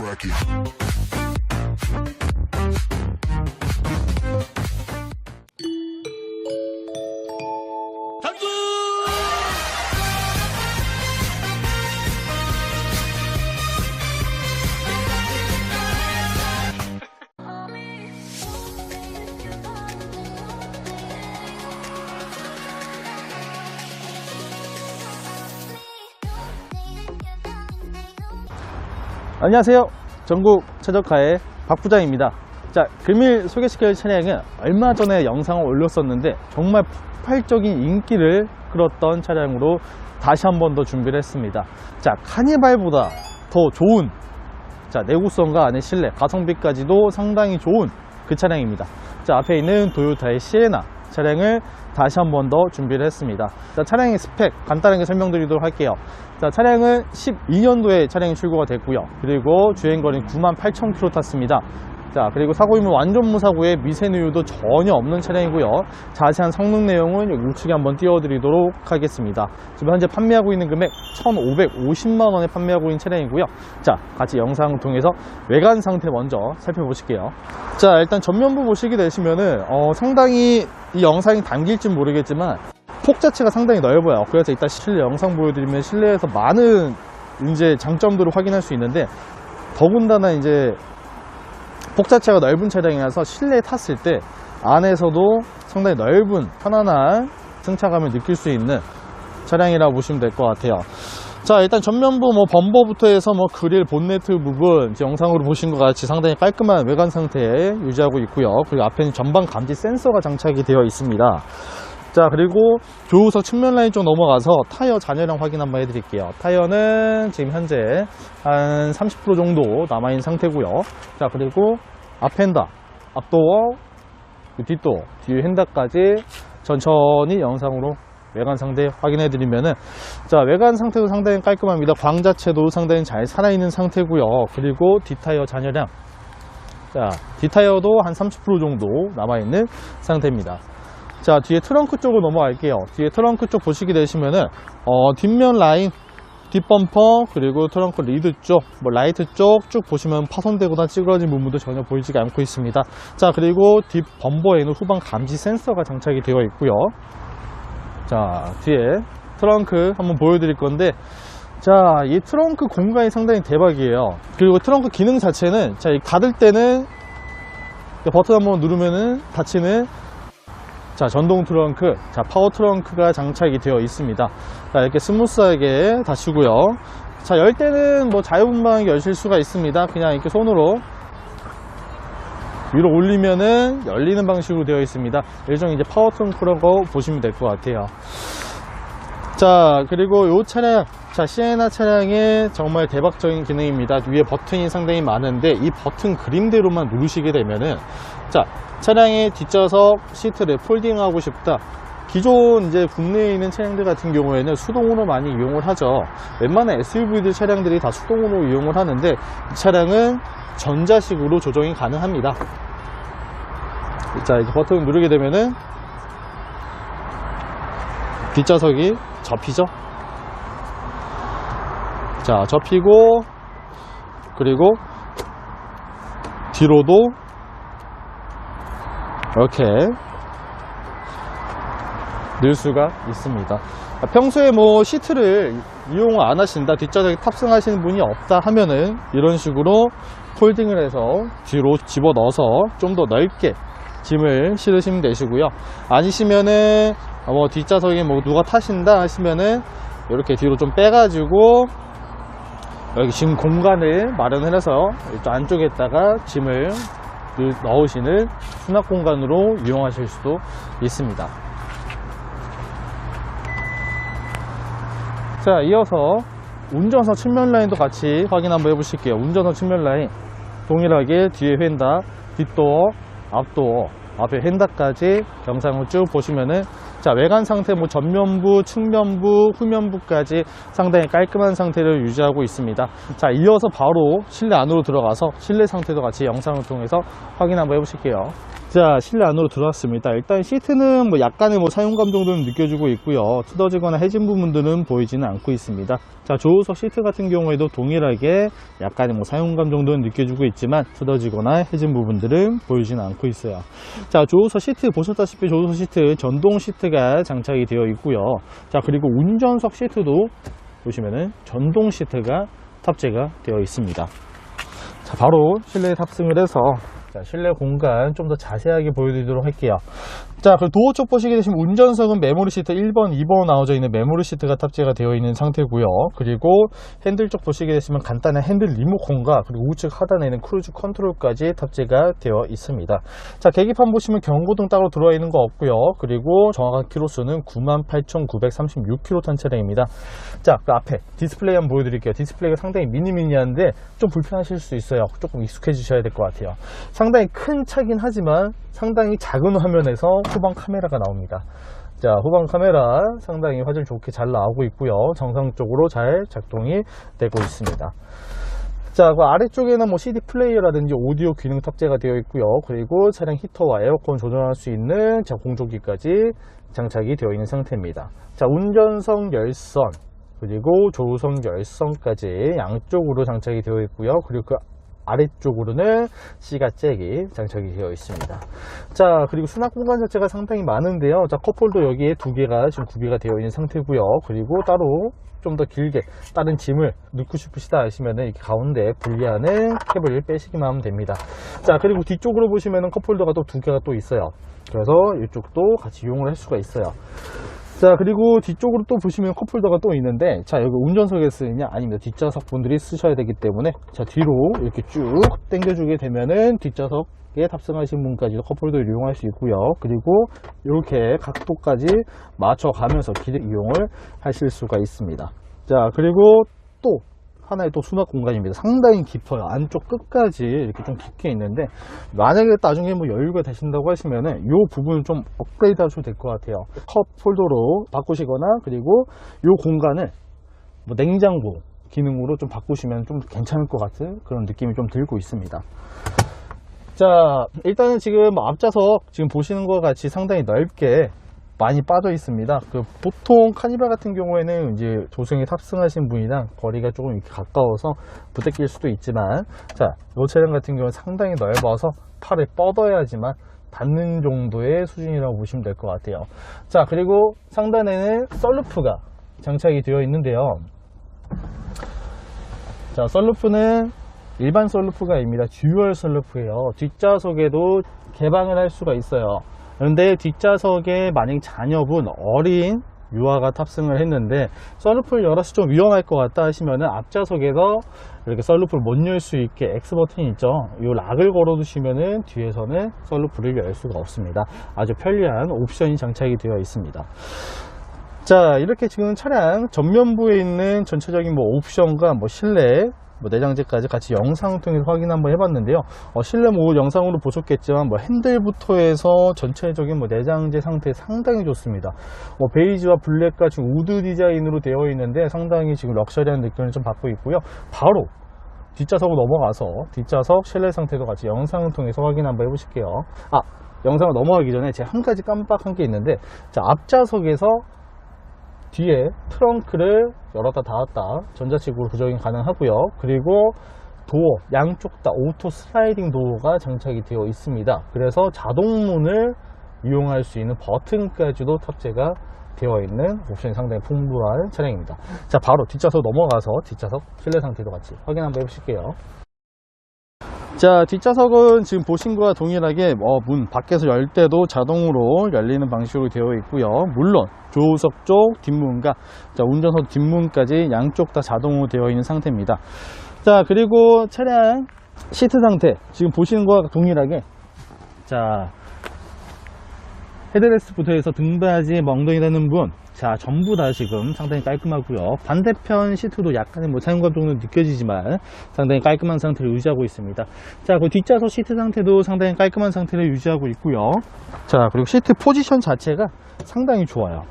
crack it. 안녕하세요. 전국 최적화의 박 부장입니다. 자, 금일 소개시킬 차량은 얼마 전에 영상을 올렸었는데 정말 폭발적인 인기를 끌었던 차량으로 다시 한 번 더 준비를 했습니다. 자, 카니발보다 더 좋은 자, 내구성과 안에 실내, 가성비까지도 상당히 좋은 그 차량입니다. 자, 앞에 있는 도요타의 시에나 차량을 다시 한 번 더 준비를 했습니다. 자, 차량의 스펙 간단하게 설명드리도록 할게요. 자, 차량은 12년도에 차량이 출고가 됐고요. 그리고 주행거리는 98,000km 탔습니다. 자, 그리고 사고임은 완전 무사고에 미세누유도 전혀 없는 차량이고요. 자세한 성능 내용은 여기 우측에 한번 띄워드리도록 하겠습니다. 지금 현재 판매하고 있는 금액 1,550만원에 판매하고 있는 차량이고요. 자, 같이 영상을 통해서 외관 상태 먼저 살펴보실게요. 자, 일단 전면부 보시게 되시면은, 어, 상당히 이 영상이 담길지 모르겠지만, 폭 자체가 상당히 넓어요. 그래서 이따 실내 영상 보여드리면 실내에서 많은 이제 장점들을 확인할 수 있는데, 더군다나 이제 폭 자체가 넓은 차량이라서 실내에 탔을 때 안에서도 상당히 넓은 편안한 승차감을 느낄 수 있는 차량이라고 보시면 될 것 같아요. 자 일단 전면부 뭐 범버부터 해서 뭐 그릴 본네트 부분 영상으로 보신 것 같이 상당히 깔끔한 외관 상태에 유지하고 있고요. 그리고 앞에는 전방 감지 센서가 장착이 되어 있습니다. 자 그리고 조우석 측면 라인 쪽 넘어가서 타이어 잔여량 확인 한번 해드릴게요 타이어는 지금 현재 한 30% 정도 남아있는 상태고요 자 그리고 앞핸다 앞도어 그 뒷도어 뒤에 핸다까지 천천히 영상으로 외관 상태 확인해 드리면은 자 외관 상태도 상당히 깔끔합니다. 광 자체도 상당히 잘 살아있는 상태고요. 그리고 뒷타이어 잔여량. 자 뒷타이어도 한 30% 정도 남아있는 상태입니다. 자 뒤에 트렁크 쪽으로 넘어갈게요. 뒤에 트렁크 쪽 보시게 되시면은 어, 뒷면 라인 뒷범퍼 그리고 트렁크 리드 쪽 뭐 라이트 쪽 쭉 보시면 파손되거나 찌그러진 부분도 전혀 보이지가 않고 있습니다. 자 그리고 뒷 범버에는 후방 감지 센서가 장착이 되어 있고요. 자 뒤에 트렁크 한번 보여드릴 건데 자 이 트렁크 공간이 상당히 대박이에요. 그리고 트렁크 기능 자체는 자 이 닫을 때는 버튼 한번 누르면은 닫히는 자, 전동 트렁크, 자, 파워 트렁크가 장착이 되어 있습니다. 자, 이렇게 스무스하게 닫히고요. 자, 열 때는 뭐 자유분방하게 여실 수가 있습니다. 그냥 이렇게 손으로 위로 올리면은 열리는 방식으로 되어 있습니다. 일종의 이제 파워 트렁크라고 보시면 될 것 같아요. 자, 그리고 이 차량, 자, 시에나 차량의 정말 대박적인 기능입니다. 위에 버튼이 상당히 많은데 이 버튼 그림대로만 누르시게 되면은 자, 차량의 뒷좌석 시트를 폴딩하고 싶다. 기존 이제 국내에 있는 차량들 같은 경우에는 수동으로 많이 이용을 하죠. 웬만한 SUV들 차량들이 다 수동으로 이용을 하는데 이 차량은 전자식으로 조정이 가능합니다. 자, 이제 버튼을 누르게 되면은 뒷좌석이 접히죠. 자, 접히고 그리고 뒤로도 이렇게 넣을 수가 있습니다. 아, 평소에 뭐 시트를 이용을 안 하신다, 뒷좌석에 탑승하시는 분이 없다 하면은 이런 식으로 폴딩을 해서 뒤로 집어 넣어서 좀 더 넓게 짐을 실으시면 되시고요. 아니시면은 뭐 뒷좌석에 뭐 누가 타신다 하시면은 이렇게 뒤로 좀 빼가지고 여기 지금 공간을 마련을 해서 안쪽에다가 짐을 넣으시는 수납 공간으로 이용하실 수도 있습니다. 자, 이어서 운전석 측면 라인도 같이 확인 한번 해보실게요. 운전석 측면 라인 동일하게 뒤에 휀다, 뒷도어, 앞도어, 앞에 휀다까지 영상을 쭉 보시면은 자 외관 상태 뭐 전면부, 측면부, 후면부까지 상당히 깔끔한 상태를 유지하고 있습니다. 자 이어서 바로 실내 안으로 들어가서 실내 상태도 같이 영상을 통해서 확인 한번 해보실게요. 자, 실내 안으로 들어왔습니다. 일단 시트는 뭐 약간의 뭐 사용감 정도는 느껴지고 있고요. 뜯어지거나 해진 부분들은 보이지는 않고 있습니다. 자, 조우석 시트 같은 경우에도 동일하게 약간의 뭐 사용감 정도는 느껴지고 있지만 뜯어지거나 해진 부분들은 보이지는 않고 있어요. 자, 조우석 시트 보셨다시피 조우석 시트 전동 시트가 장착이 되어 있고요. 자, 그리고 운전석 시트도 보시면은 전동 시트가 탑재가 되어 있습니다. 자, 바로 실내에 탑승을 해서 자, 실내 공간 좀 더 자세하게 보여드리도록 할게요. 자, 그 도어 쪽 보시게 되시면 운전석은 메모리 시트 1번, 2번 나와져 있는 메모리 시트가 탑재가 되어 있는 상태고요. 그리고 핸들 쪽 보시게 되시면 간단한 핸들 리모컨과 그리고 우측 하단에는 크루즈 컨트롤까지 탑재가 되어 있습니다. 자, 계기판 보시면 경고등 따로 들어와 있는 거 없고요. 그리고 정확한 키로수는 98,936km 탄 차량입니다. 자, 그 앞에 디스플레이 한번 보여드릴게요. 디스플레이가 상당히 미니미니한데 좀 불편하실 수 있어요. 조금 익숙해지셔야 될 것 같아요. 상당히 큰 차긴 하지만 상당히 작은 화면에서 후방 카메라가 나옵니다. 자, 후방 카메라 상당히 화질 좋게 잘 나오고 있고요. 정상적으로 잘 작동이 되고 있습니다. 자, 그 아래쪽에는 뭐 CD 플레이어라든지 오디오 기능 탑재가 되어 있고요. 그리고 차량 히터와 에어컨 조절할 수 있는 자, 공조기까지 장착이 되어 있는 상태입니다. 자, 운전석 열선, 그리고 조우석 열선까지 양쪽으로 장착이 되어 있고요. 그리고 그 아래쪽으로는 C가 잭이 장착이 되어 있습니다. 자, 그리고 수납 공간 자체가 상당히 많은데요. 자, 컵홀더 여기에 두 개가 지금 구비가 되어 있는 상태고요. 그리고 따로 좀 더 길게 다른 짐을 넣고 싶으시다 하시면은 이렇게 가운데 분리하는 캡을 빼시기만 하면 됩니다. 자, 그리고 뒤쪽으로 보시면은 컵홀더가 또 두 개가 또 있어요. 그래서 이쪽도 같이 이용을 할 수가 있어요. 자 그리고 뒤쪽으로 또 보시면 컵홀더가 또 있는데 자 여기 운전석에 쓰느냐 아니면 뒷좌석 분들이 쓰셔야 되기 때문에 자 뒤로 이렇게 쭉 당겨주게 되면은 뒷좌석에 탑승하신 분까지도 컵홀더를 이용할 수 있고요. 그리고 이렇게 각도까지 맞춰가면서 길 이용을 하실 수가 있습니다. 자 그리고 또 하나의 또 수납 공간입니다. 상당히 깊어요. 안쪽 끝까지 이렇게 좀 깊게 있는데 만약에 나중에 뭐 여유가 되신다고 하시면은 이 부분을 좀 업그레이드 하셔도 될 것 같아요. 컵 홀더로 바꾸시거나 그리고 이 공간을 뭐 냉장고 기능으로 좀 바꾸시면 좀 괜찮을 것 같은 그런 느낌이 좀 들고 있습니다. 자, 일단은 지금 앞좌석 지금 보시는 것 같이 상당히 넓게 많이 빠져 있습니다. 그 보통 카니발 같은 경우에는 이제 조승에 탑승하신 분이랑 거리가 조금 이렇게 가까워서 부대낄 수도 있지만, 자, 이 차량 같은 경우는 상당히 넓어서 팔을 뻗어야지만 닿는 정도의 수준이라고 보시면 될 것 같아요. 자, 그리고 상단에는 썰루프가 장착이 되어 있는데요. 자, 썰루프는 일반 썰루프가 아닙니다. 듀얼 썰루프예요. 뒷좌석에도 개방을 할 수가 있어요. 그런데 뒷좌석에 만약 자녀분 어린 유아가 탑승을 했는데 썰루프를 열어서 좀 위험할 것 같다 하시면은 앞좌석에서 이렇게 썰루프를 못 열 수 있게 X 버튼이 있죠. 이 락을 걸어 두시면은 뒤에서는 썰루프를 열 수가 없습니다. 아주 편리한 옵션이 장착이 되어 있습니다. 자 이렇게 지금 차량 전면부에 있는 전체적인 뭐 옵션과 뭐 실내 뭐 내장재까지 같이 영상을 통해서 확인 한번 해봤는데요. 어, 실내 뭐 영상으로 보셨겠지만 뭐 핸들부터 해서 전체적인 뭐 내장재 상태 상당히 좋습니다. 뭐 베이지와 블랙과 지금 우드 디자인으로 되어 있는데 상당히 지금 럭셔리한 느낌을 좀 받고 있고요. 바로 뒷좌석으로 넘어가서 뒷좌석 실내 상태도 같이 영상을 통해서 확인 한번 해보실게요. 아 영상을 넘어가기 전에 제가 한 가지 깜빡한 게 있는데 자 앞좌석에서 뒤에 트렁크를 열었다 닫았다 전자식으로 조정이 가능하고요. 그리고 도어 양쪽 다 오토 슬라이딩 도어가 장착이 되어 있습니다. 그래서 자동문을 이용할 수 있는 버튼까지도 탑재가 되어 있는 옵션이 상당히 풍부한 차량입니다. 자 바로 뒷좌석 넘어가서 뒷좌석 실내 상태도 같이 확인 한번 해보실게요 자 뒷좌석은 지금 보신 거와 동일하게 어, 문 밖에서 열 때도 자동으로 열리는 방식으로 되어 있고요. 물론 조우석 쪽 뒷문과 자, 운전석 뒷문까지 양쪽 다 자동으로 되어 있는 상태입니다. 자 그리고 차량 시트 상태. 지금 보시는 거와 동일하게 자 헤드레스트부터 해서 등받이 멍덩이 닿는 부분 자 전부 다 지금 상당히 깔끔하고요. 반대편 시트도 약간의 뭐 사용감 정도 느껴지지만 상당히 깔끔한 상태를 유지하고 있습니다. 자그 뒷좌석 시트 상태도 상당히 깔끔한 상태를 유지하고 있고요. 자 그리고 시트 포지션 자체가 상당히 좋아요.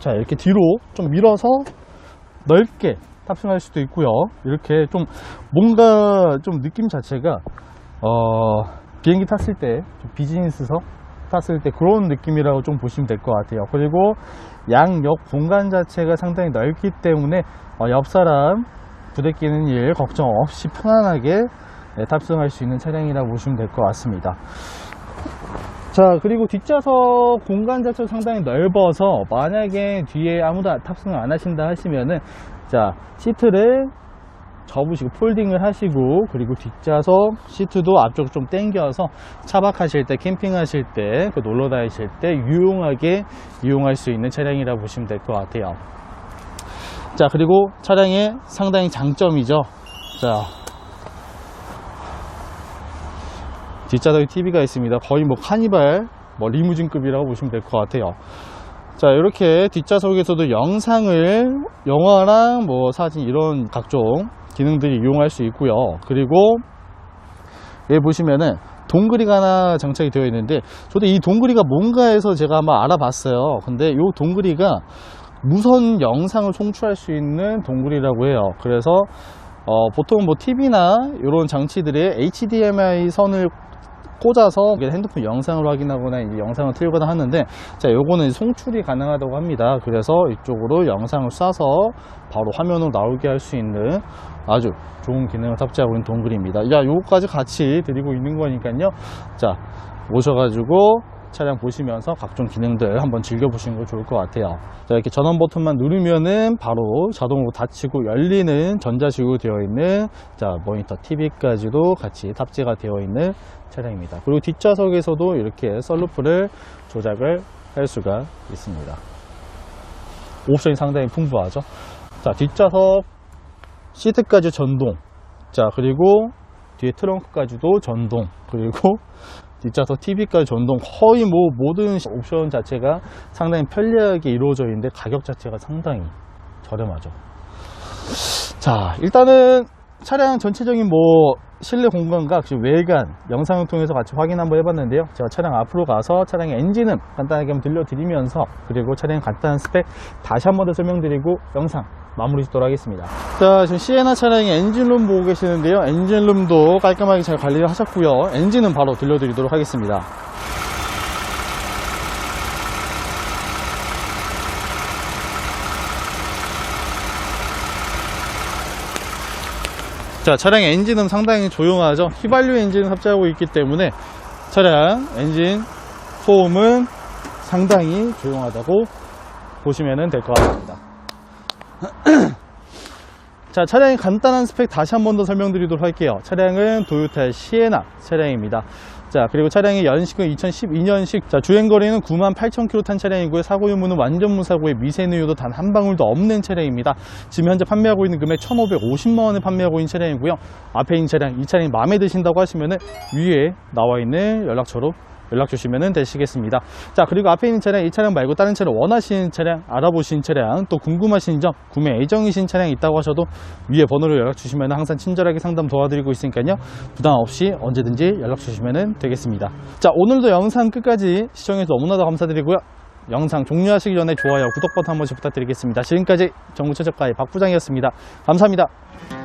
자 이렇게 뒤로 좀 밀어서 넓게 탑승할 수도 있고요. 이렇게 좀 뭔가 좀 느낌 자체가 어 비행기 탔을 때좀 비즈니스석 탔을 때 그런 느낌이라고 좀 보시면 될 것 같아요. 그리고 양옆 공간 자체가 상당히 넓기 때문에 어, 옆 사람 부대끼는 일 걱정 없이 편안하게 네, 탑승할 수 있는 차량이라고 보시면 될 것 같습니다. 자 그리고 뒷좌석 공간 자체가 상당히 넓어서 만약에 뒤에 아무도 탑승을 안 하신다 하시면은 자 시트를 접으시고 폴딩을 하시고 그리고 뒷좌석 시트도 앞쪽 좀 당겨서 차박하실 때 캠핑하실 때 그 놀러 다니실 때 유용하게 이용할 수 있는 차량이라고 보시면 될 것 같아요 자 그리고 차량의 상당히 장점이죠 자 뒷좌석에 TV가 있습니다. 거의 뭐 카니발, 뭐 리무진급이라고 보시면 될 것 같아요. 자, 이렇게 뒷좌석에서도 영상을, 영화랑 뭐 사진 이런 각종 기능들이 이용할 수 있고요. 그리고 여기 보시면은 동그리가 하나 장착이 되어 있는데 저도 이 동그리가 뭔가 해서 제가 한번 알아봤어요. 근데 이 동그리가 무선 영상을 송출할 수 있는 동굴이라고 해요. 그래서 어, 보통 뭐 TV나 이런 장치들의 HDMI 선을 꽂아서 핸드폰 영상을 확인하거나 이제 영상을 틀거나 하는데 자 요거는 송출이 가능하다고 합니다. 그래서 이쪽으로 영상을 쏴서 바로 화면으로 나오게 할 수 있는 아주 좋은 기능을 탑재하고 있는 동굴입니다. 야 요거까지 같이 드리고 있는 거니까요. 자 오셔가지고 차량 보시면서 각종 기능들 한번 즐겨보시는 거 좋을 것 같아요. 자, 이렇게 전원 버튼만 누르면은 바로 자동으로 닫히고 열리는 전자식으로 되어 있는 자, 모니터 TV까지도 같이 탑재가 되어 있는 차량입니다. 그리고 뒷좌석에서도 이렇게 썬루프를 조작을 할 수가 있습니다. 옵션이 상당히 풍부하죠. 자, 뒷좌석 시트까지 전동. 자, 그리고 뒤에 트렁크까지도 전동. 그리고 뒷좌석 TV까지 전동 거의 뭐 모든 옵션 자체가 상당히 편리하게 이루어져 있는데 가격 자체가 상당히 저렴하죠. 자 일단은 차량 전체적인 뭐 실내 공간과 그 외관 영상을 통해서 같이 확인 한번 해봤는데요. 제가 차량 앞으로 가서 차량의 엔진음 간단하게 한번 들려드리면서 그리고 차량 간단한 스펙 다시 한 번 더 설명드리고 영상 마무리 짓도록 하겠습니다. 자 지금 시에나 차량의 엔진룸 보고 계시는데요. 엔진룸도 깔끔하게 잘 관리를 하셨고요. 엔진은 바로 들려드리도록 하겠습니다 자 차량의 엔진은 상당히 조용하죠? 휘발유 엔진을 탑재하고 있기 때문에 차량 엔진 소음은 상당히 조용하다고 보시면 될 것 같습니다. 자 차량의 간단한 스펙 다시 한 번 더 설명드리도록 할게요. 차량은 도요타 시에나 차량입니다 자 그리고 차량의 연식은 2012년식. 자 주행거리는 98,000km 탄 차량이고요. 사고 유무는 완전 무사고에 미세누유도 단 한 방울도 없는 차량입니다. 지금 현재 판매하고 있는 금액 1,550만원에 판매하고 있는 차량이고요. 앞에 있는 차량 이 차량이 마음에 드신다고 하시면 은 위에 나와 있는 연락처로 연락 주시면 되시겠습니다. 자, 그리고 앞에 있는 차량, 이 차량 말고 다른 차량 원하시는 차량, 알아보신 차량, 또 궁금하신 점, 구매 예정이신 차량이 있다고 하셔도 위에 번호로 연락 주시면 항상 친절하게 상담 도와드리고 있으니까요. 부담 없이 언제든지 연락 주시면 되겠습니다. 자, 오늘도 영상 끝까지 시청해서 너무나도 감사드리고요. 영상 종료하시기 전에 좋아요, 구독 버튼 한 번씩 부탁드리겠습니다. 지금까지 정부최적가의 박 부장이었습니다. 감사합니다.